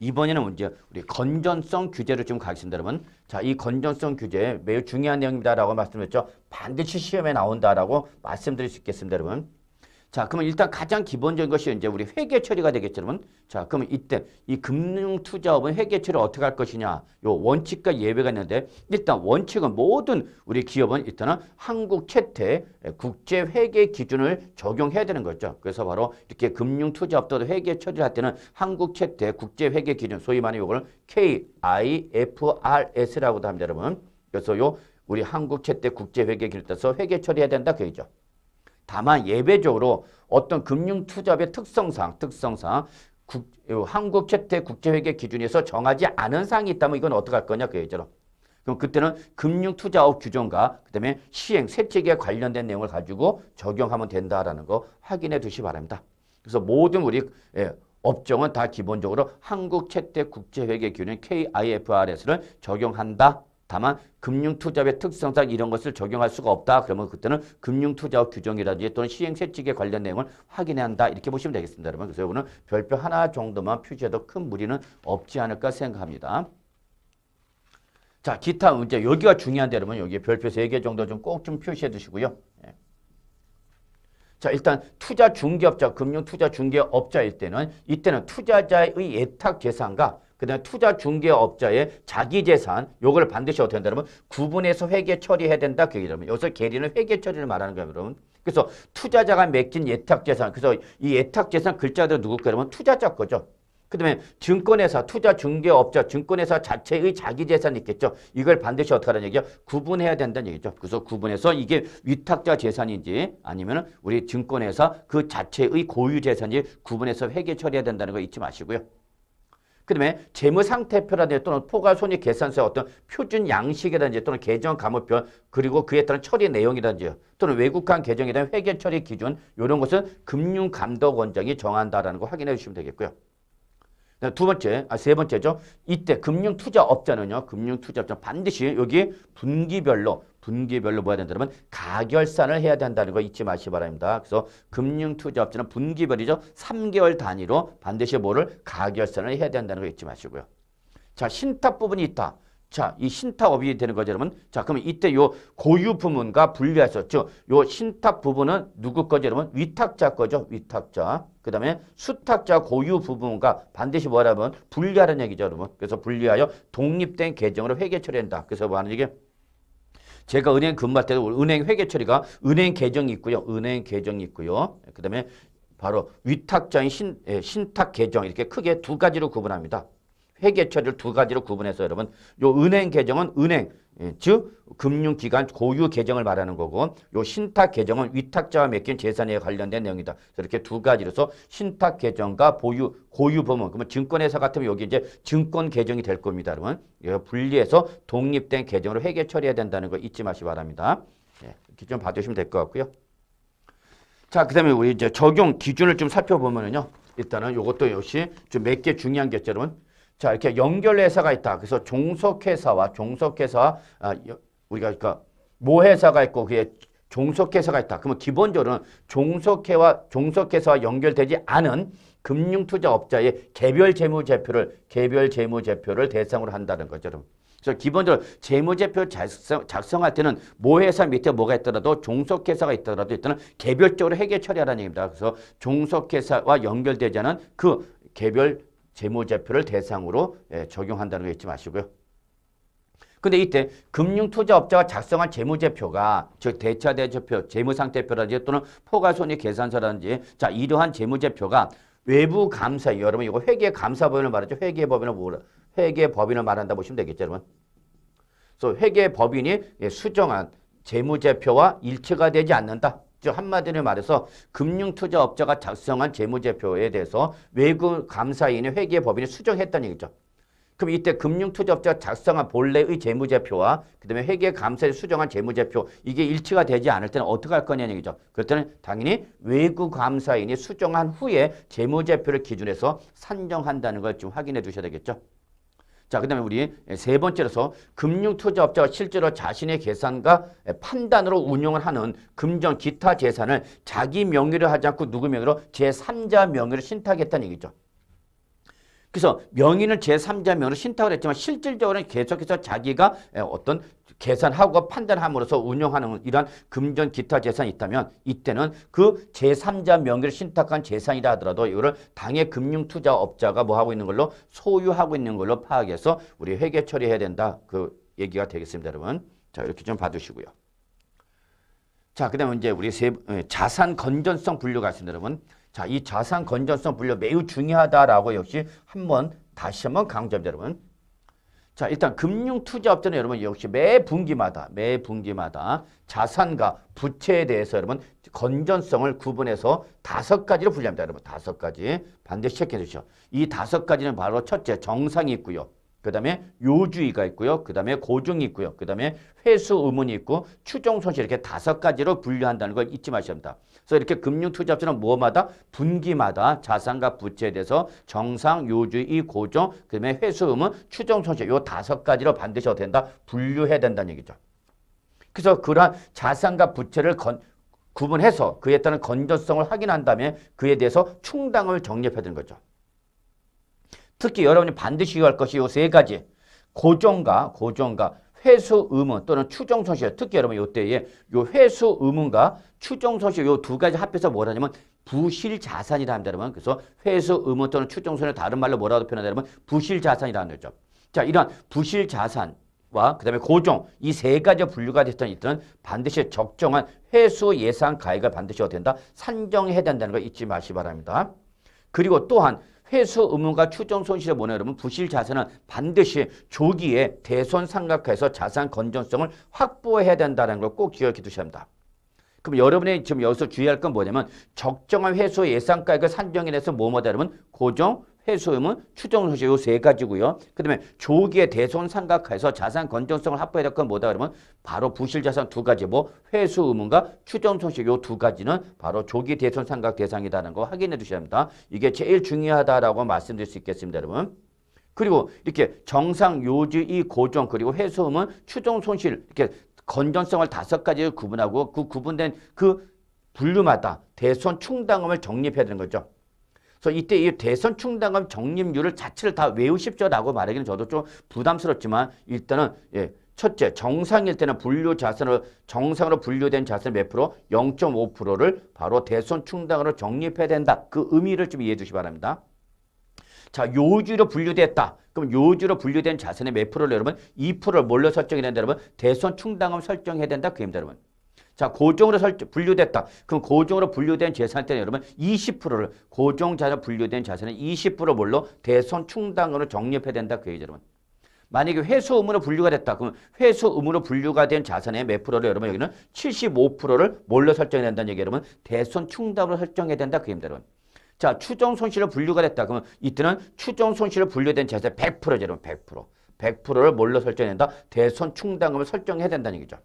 이번에는 이제 우리 건전성 규제를 좀 가겠습니다, 여러분. 자, 이 건전성 규제 매우 중요한 내용입니다라고 말씀드렸죠. 반드시 시험에 나온다라고 말씀드릴 수 있겠습니다, 여러분. 자, 그러면 일단 가장 기본적인 것이 이제 우리 회계 처리가 되겠죠, 여러분. 자, 그러면 이때 이 금융 투자업은 회계 처리 어떻게 할 것이냐? 요 원칙과 예외가 있는데 일단 원칙은 모든 우리 기업은 일단은 한국 채택 국제 회계 기준을 적용해야 되는 거죠. 그래서 바로 이렇게 금융 투자업도 회계 처리를 할 때는 한국 채택 국제 회계 기준 소위 말하는 요걸 KIFRS라고도 합니다, 여러분. 그래서 요 우리 한국 채택 국제 회계 기준에 따라서 회계 처리해야 된다 그죠. 다만 예외적으로 어떤 금융 투자업의 특성상 특성상 국, 요 한국 채택 국제회계 기준에서 정하지 않은 사항이 있다면 이건 어떻게 할 거냐 그 얘기죠. 그럼 그때는 금융투자업 규정과 그다음에 시행 세칙에 관련된 내용을 가지고 적용하면 된다라는 거 확인해 두시 기 바랍니다. 그래서 모든 우리 예, 업종은 다 기본적으로 한국 채택 국제회계 기준 KIFRS를 적용한다. 다만 금융투자의 특성상 이런 것을 적용할 수가 없다. 그러면 그때는 금융투자업 규정이라든지 또는 시행세칙에 관련 내용을 확인해야 한다. 이렇게 보시면 되겠습니다. 여러분. 그래서 이거는 별표 하나 정도만 표시해도 큰 무리는 없지 않을까 생각합니다. 자, 기타 문제. 여기가 중요한데 여러분. 여기 별표 3개 정도 좀 꼭좀 표시해 두시고요. 예. 자, 일단 투자 중개업자, 금융 투자 중개업자일 때는 이때는 투자자의 예탁 재산과 그다음에 투자 중개업자의 자기 재산 요걸 반드시 어떻게 한다 그러면 구분해서 회계 처리해야 된다 그 얘기죠. 여기서 계리는 회계 처리를 말하는 거예요, 여러분. 그래서 투자자가 맡긴 예탁 재산. 그래서 이 예탁 재산 글자대로 누구 거냐면 투자자 거죠. 그다음에 증권회사, 투자 중개업자, 증권회사 자체의 자기 재산이 있겠죠. 이걸 반드시 어떻게 하는 얘기야? 구분해야 된다는 얘기죠. 그래서 구분해서 이게 위탁자 재산인지 아니면 우리 증권회사 그 자체의 고유 재산인지 구분해서 회계 처리해야 된다는 거 잊지 마시고요. 그 다음에 재무상태표라든지 또는 포괄손익 계산서의 어떤 표준 양식이라든지 또는 계정 감호표 그리고 그에 따른 처리 내용이라든지 또는 외국한 계정에 대한 회계 처리 기준 이런 것은 금융감독원장이 정한다라는 거 확인해 주시면 되겠고요. 두 번째, 아, 세 번째죠. 이때 금융투자업자는요, 금융투자업자 반드시 여기 분기별로, 분기별로 뭐 해야 된다면 가결산을 해야 된다는 거 잊지 마시기 바랍니다. 그래서 금융투자업자는 분기별이죠. 3개월 단위로 반드시 뭐를 가결산을 해야 된다는 거 잊지 마시고요. 자, 신탁 부분이 있다. 자, 이 신탁업이 되는 거죠, 여러분. 자, 그러면 이때 요 고유 부문과 즉, 요 신탁 부분은 누구 거죠, 여러분? 위탁자 거죠, 위탁자. 그 다음에 수탁자 고유 부분과 반드시 뭐라면 분리하는 얘기죠, 여러분. 그래서 분리하여 독립된 계정으로 회계 처리한다. 그래서 뭐 하는 얘기? 제가 은행 근무할 때도 은행 회계 처리가 은행 계정이 있고요. 은행 계정이 있고요. 그 다음에 바로 위탁자인 신, 예, 신탁 계정 이렇게 크게 두 가지로 구분합니다. 회계 처리를 두 가지로 구분해서 여러분 요 은행 계정은 은행 예, 즉 금융기관 고유 계정을 말하는 거고 요 신탁 계정은 위탁자와 맡긴 재산에 관련된 내용이다. 이렇게 두 가지로서 신탁 계정과 보유 고유 부문 그러면 증권회사 같으면 여기 이제 증권 계정이 될 겁니다. 여러분 이거 분리해서 독립된 계정으로 회계 처리해야 된다는 거 잊지 마시기 바랍니다. 예, 이렇게 좀 봐주시면 될 것 같고요. 자, 그다음에 우리 이제 적용 기준을 좀 살펴보면은요. 일단은 요것도 역시 좀 몇 개 중요한 게 있죠, 여러분. 자, 이렇게 연결회사가 있다. 그래서 종속회사와 종속회사, 아, 우리가 그러니까 모회사가 있고 그게 종속회사가 있다. 그러면 기본적으로는 종속회와 종속회사와 연결되지 않은 금융투자업자의 개별 재무제표를 개별 재무제표를 대상으로 한다는 거죠. 그래서 기본적으로 재무제표 작성, 작성할 때는 모회사 밑에 뭐가 있더라도 종속회사가 있더라도 일단은 개별적으로 회계 처리하라는 얘기입니다. 그래서 종속회사와 연결되지 않은 그 개별 재무제표를 대상으로 예, 적용한다는 거 잊지 마시고요. 근데 이때 금융투자업자가 작성한 재무제표가 즉 대차대조표, 재무상태표라든지 또는 포괄손익계산서라든지 자 이러한 재무제표가 외부 감사 여러분 이거 회계 감사법인을 말하죠. 회계 법인을 뭐라 회계 법인을 말한다 보시면 되겠죠, 여러분. 그래서 회계 법인이 예, 수정한 재무제표와 일치가 되지 않는다. 즉 한마디로 말해서 금융투자업자가 작성한 재무제표에 대해서 외부 감사인의 회계 법인이 수정했다는 얘기죠. 그럼 이때 금융투자업자가 작성한 본래의 재무제표와 그다음에 회계 감사에 수정한 재무제표 이게 일치가 되지 않을 때는 어떻게 할 거냐는 얘기죠. 그럴 때는 당연히 외부 감사인이 수정한 후에 재무제표를 기준해서 산정한다는 걸 좀 확인해 두셔야 되겠죠. 자, 그 다음에 우리 세 번째로서 금융투자업자가 실제로 자신의 계산과 판단으로 운용을 하는 금전 기타 재산을 자기 명의로 하지 않고 누구 명의로 제3자 명의로 신탁했다는 얘기죠. 그래서 명의는 제3자 명으로 신탁을 했지만 실질적으로는 계속해서 자기가 에, 어떤 계산하고 판단함으로써 운영하는 이러한 금전 기타 재산이 있다면 이때는 그 제3자 명의를 신탁한 재산이라 하더라도 이거를 당해 금융투자업자가 뭐 하고 있는 걸로 소유하고 있는 걸로 파악해서 우리 회계 처리해야 된다. 그 얘기가 되겠습니다, 여러분. 자, 이렇게 좀 봐두시고요. 자, 그 다음에 이제 우리 세, 예, 자산 건전성 분류가 있습니다, 여러분. 자, 이 자산 건전성 분류 매우 중요하다라고 역시 한번 다시 한번 강조합니다, 여러분. 자, 일단 금융 투자업자는 여러분 역시 매 분기마다 매 분기마다 자산과 부채에 대해서 여러분 건전성을 구분해서 다섯 가지로 분류합니다, 여러분. 다섯 가지 반드시 체크해 주시오. 이 다섯 가지는 바로 첫째 정상이 있고요. 그 다음에 요주의가 있고요. 그 다음에 고중이 있고요. 그 다음에 회수 의문이 있고 추정 손실 이렇게 다섯 가지로 분류한다는 걸 잊지 마셔야 합니다. 그래서 이렇게 금융 투자업자는 뭐마다 분기마다 자산과 부채에 대해서 정상, 요주의, 고정, 그다음에 회수 의문, 추정 손실 요 다섯 가지로 반드시 어떻게 된다? 분류해야 된다는 얘기죠. 그래서 그러한 자산과 부채를 건, 구분해서 그에 따른 건전성을 확인한 다음에 그에 대해서 충당을 정립해야 되는 거죠. 특히 여러분이 반드시 이해할 것이 요 세 가지 고정과 고정과 회수 의문 또는 추정 손실 특히 여러분 요때에 요 회수 의문과 추정 손실 요 두 가지 합해서 뭐라냐면 부실 자산이라 합니다 여러분. 그래서 회수 의문 또는 추정 손실 다른 말로 뭐라고 표현하냐 여러분 부실 자산이라는 거죠. 자 이러한 부실 자산 와 그 다음에 고정 이 세 가지 분류가 됐던 이들은 반드시 적정한 회수 예상 가액을 반드시 어떻게 된다. 산정해야 된다는 걸 잊지 마시 기 바랍니다. 그리고 또한 회수 의무가 추정 손실을 뭐냐 여러분 부실 자산은 반드시 조기에 대손 삼각해서 자산 건전성을 확보해야 된다는 걸 꼭 기억해 두셔야 합니다. 그럼 여러분이 지금 여기서 주의할 건 뭐냐면 적정한 회수 예상가액을 산정해내서 뭐뭐다 여러분 고정 회수 의무 추정 손실 요세 가지고요. 그 다음에 조기에 대손 삼각해서 자산 건전성을 확보해야 될 건 뭐다 그러면 바로 부실 자산 두 가지 뭐 회수 의무과 추정 손실 요 두 가지는 바로 조기 대손 삼각 대상이다는 거 확인해 두셔야 합니다. 이게 제일 중요하다라고 말씀드릴 수 있겠습니다, 여러분. 그리고 이렇게 정상 요지의 고정 그리고 회수 의무 추정 손실 이렇게 건전성을 다섯 가지를 구분하고 그 구분된 그 분류마다 대손 충당금을 정립해야 되는 거죠. 그래서 이때 이 대선 충당금 적립률을 자체를 다 외우십시오라고 말하기는 저도 좀 부담스럽지만 일단은 예, 첫째 정상일 때는 분류 자산으로 정상으로 분류된 자산 몇 프로 0.5%를 바로 대손 충당으로 적립해야 된다. 그 의미를 좀 이해해 주시기 바랍니다. 자, 요주로 분류됐다. 그럼 요주로 분류된 자산의 몇 프로를 여러분 2%를 뭘로 설정해야 된다 여러분? 대손 충당금 설정해야 된다. 그 얘기입니다, 여러분. 자, 고종으로 설정, 분류됐다. 그럼 고종으로 분류된 재산 때는 여러분 20%를 고종 자산 분류된 자산은 20% 뭘로 대손 충당으로 적립해야 된다. 그 얘기죠, 여러분. 만약에 회수 의무로 분류가 됐다. 그럼 회수 의무로 분류가 된 자산의 몇 프로를 여러분 여기는 75%를 뭘로 설정해야 된다는 얘기 여러분 대손 충당으로 설정해야 된다. 그 얘기입니다, 여러분. 자, 추정 손실로 분류가 됐다. 그러면 이때는 추정 손실로 분류된 자산 100%죠, 여러분. 100%. 100%를 뭘로 설정해야 된다? 대손 충당금을 설정해야 된다는 얘기죠.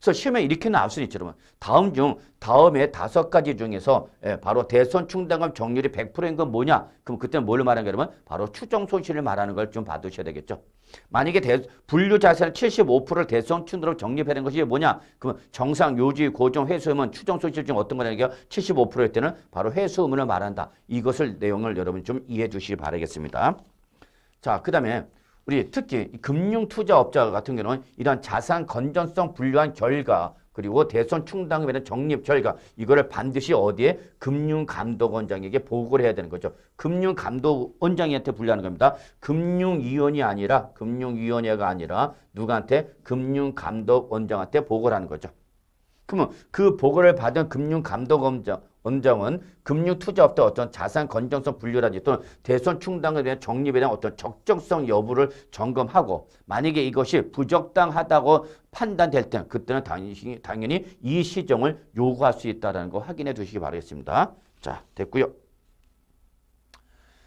그래서 시험에 이렇게 나올 수 있죠, 여러분. 다음 중 다음에 다섯 가지 중에서 예, 바로 대손 충당금 정률이 100%인 건 뭐냐? 그럼 그때는 뭘 말하는 게 여러분? 바로 추정 손실을 말하는 걸 좀 봐두셔야 되겠죠. 만약에 대, 분류 자산의 75%를 대손 충당으로 적립해야 되는 것이 뭐냐? 그러면 정상 요지 고정 회수음은 추정 손실 중 어떤 거냐면 75%일 때는 바로 회수음을 말한다. 이것을 내용을 여러분 좀 이해해 주시기 바라겠습니다. 자, 그다음에 우리 특히 금융투자업자 같은 경우는 이러한 자산 건전성 분류한 결과 그리고 대손 충당금에 대한 적립 결과 이거를 반드시 어디에 금융감독원장에게 보고를 해야 되는 거죠. 금융감독원장한테 분류하는 겁니다. 금융위원이 아니라 금융위원회가 아니라 누구한테 금융감독원장한테 보고를 하는 거죠. 그러면 그 보고를 받은 금융감독원장 원장은 금융 투자업자 어떤 자산 건전성 분류라든지 또는 대손 충당에 대한 적립에 대한 어떤 적정성 여부를 점검하고 만약에 이것이 부적당하다고 판단될 때 그때는 당연히, 당연히 이 시정을 요구할 수 있다는 거 확인해 주시기 바라겠습니다. 자 됐고요.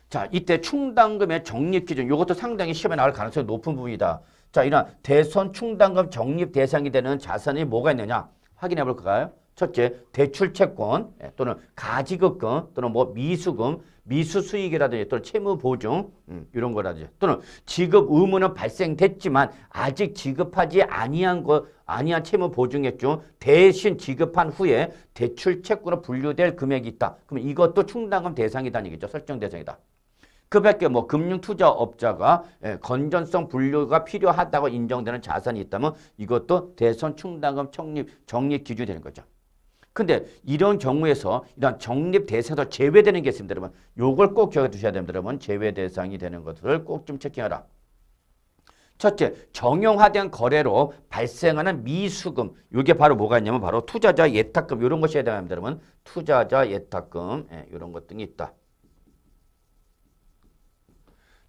자 이때 충당금의 적립 기준 이것도 상당히 시험에 나올 가능성이 높은 부분이다. 자 이런 대손 충당금 적립 대상이 되는 자산이 뭐가 있느냐 확인해 볼까요? 첫째, 대출 채권 예, 또는 가지급금 또는 뭐 미수금, 미수 수익이라든지 또는 채무 보증 음, 이런 거라든지 또는 지급 의무는 발생됐지만 아직 지급하지 아니한 거 아니한 채무 보증액중 대신 지급한 후에 대출 채권으로 분류될 금액이 있다. 그러면 이것도 충당금 대상이다는 얘기죠. 설정 대상이다. 그 밖에 뭐 금융투자업자가 예, 건전성 분류가 필요하다고 인정되는 자산이 있다면 이것도 대손 충당금 적립 적립 기준이 되는 거죠. 근데 이런 경우에서 이런 적립 대상에서 제외되는 게 있습니다, 여러분. 요걸 꼭 기억해 두셔야 됩니다, 여러분. 제외 대상이 되는 것들을 꼭 좀 체킹하라. 첫째, 정형화된 거래로 발생하는 미수금. 이게 바로 뭐가 있냐면 바로 투자자 예탁금 이런 것이 해당합니다, 여러분. 투자자 예탁금 예, 이런 것 등이 있다.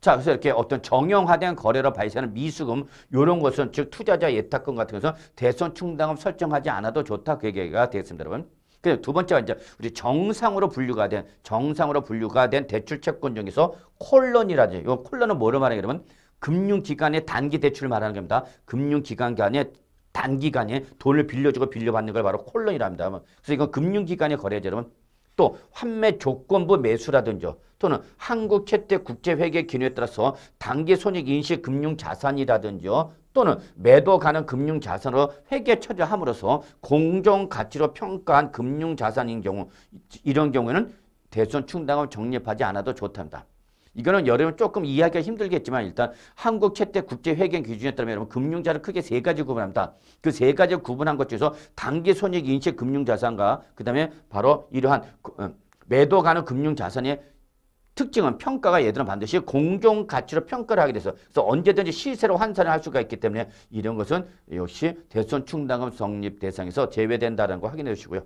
자, 그래서 이렇게 어떤 정형화된 거래로 발생하는 미수금 이런 것은 즉 투자자 예탁금 같은 것은 대손 충당금 설정하지 않아도 좋다 그 얘기가 되겠습니다, 여러분. 그두 번째가 이제 우리 정상으로 분류가 된 정상으로 분류가 된 대출 채권 중에서 콜론이라지. 이 콜론은 뭐를 말하냐 그러면 금융기관의 단기 대출을 말하는 겁니다. 금융기관 간의 단기간에 돈을 빌려주고 빌려받는 걸 바로 콜론이라 합니다. 그래서 이건 금융기관의 거래죠, 여러분. 또 환매 조건부 매수라든지 또는 한국 최대 국제회계 기준에 따라서 단기 손익 인식 금융 자산이라든지요. 또는 매도 가는 금융 자산으로 회계 처리함으로써 공정 가치로 평가한 금융 자산인 경우 이런 경우에는 대손 충당을 적립하지 않아도 좋답니다. 이거는 여러분 조금 이해하기가 힘들겠지만 일단 한국 최대 국제 회계 기준에 따르면 여러분 금융자를 크게 세 가지 구분합니다. 그 세 가지 구분한 것 중에서 단기 손익 인식 금융 자산과 그다음에 바로 이러한 그, 어, 매도 가는 금융 자산의 특징은 평가가 얘들은 반드시 공정 가치로 평가를 하게 돼서 그래서 언제든지 시세로 환산을 할 수가 있기 때문에 이런 것은 역시 대손 충당금 성립 대상에서 제외된다는 거 확인해 주시고요.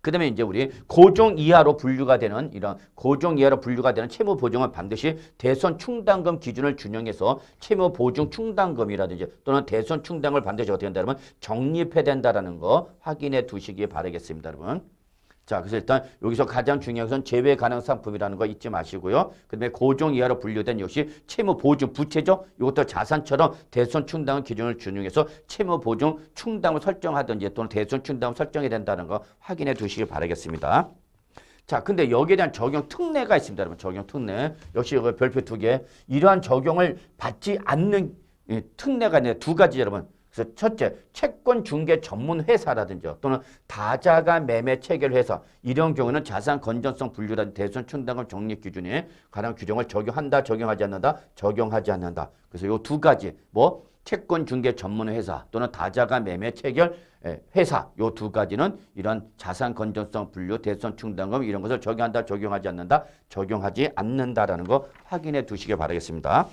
그 다음에 이제 우리 고종 이하로 분류가 되는 이런 고종 이하로 분류가 되는 채무 보증은 반드시 대손 충당금 기준을 준용해서 채무 보증 충당금이라든지 또는 대손 충당을 반드시 어떻게 한다면 적립해야 된다라는 거 확인해 두시기 바라겠습니다, 여러분. 자, 그래서 일단 여기서 가장 중요한 것은 제외 가능 상품이라는 거 잊지 마시고요. 그다음에 고종 이하로 분류된 역시 채무 보증 부채죠. 이것도 자산처럼 대손 충당을 기준을 준용해서 채무 보증 충당을 설정하든지 또는 대손 충당을 설정해야 된다는 거 확인해 두시기 바라겠습니다. 자, 근데 여기에 대한 적용 특례가 있습니다, 여러분. 적용 특례. 역시 이거 별표 두 개. 이러한 적용을 받지 않는 이 특례가 있네. 두 가지, 여러분. 그래서 첫째, 채권 중개 전문 회사라든지 또는 다자가 매매 체결 회사 이런 경우는 자산 건전성 분류라든 대손 충당금 적립 기준에 관한 규정을 적용한다, 적용하지 않는다, 적용하지 않는다. 그래서 요 두 가지 뭐 채권 중개 전문 회사 또는 다자가 매매 체결 예, 회사 요 두 가지는 이런 자산 건전성 분류, 대손 충당금 이런 것을 적용한다, 적용하지 않는다, 적용하지 않는다라는 거 확인해 두시기 바라겠습니다.